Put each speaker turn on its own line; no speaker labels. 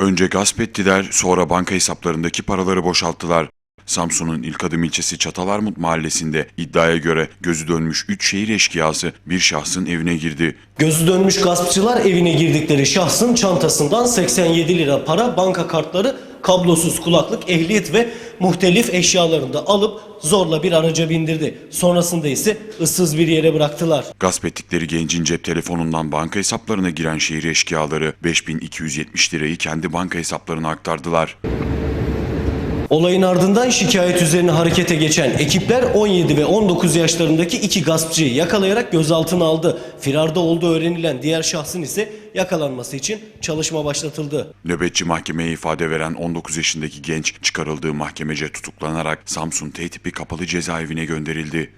Önce gasp ettiler, sonra banka hesaplarındaki paraları boşalttılar. Samsun'un İlk Adım ilçesi Çatalarmut mahallesinde iddiaya göre gözü dönmüş 3 şehir eşkıyası bir şahsın evine girdi.
Gözü dönmüş gaspçılar evine girdikleri şahsın çantasından 87 lira para, banka kartları, kablosuz kulaklık, ehliyet ve muhtelif eşyalarını da alıp zorla bir araca bindirdi. Sonrasında ise ıssız bir yere bıraktılar.
Gasp ettikleri gencin cep telefonundan banka hesaplarına giren şehir eşkıyaları 5270 lirayı kendi banka hesaplarına aktardılar.
Olayın ardından şikayet üzerine harekete geçen ekipler 17 ve 19 yaşlarındaki iki gaspçıyı yakalayarak gözaltına aldı. Firarda olduğu öğrenilen diğer şahsın ise yakalanması için çalışma başlatıldı.
Nöbetçi mahkemeye ifade veren 19 yaşındaki genç çıkarıldığı mahkemece tutuklanarak Samsun T tipi kapalı cezaevine gönderildi.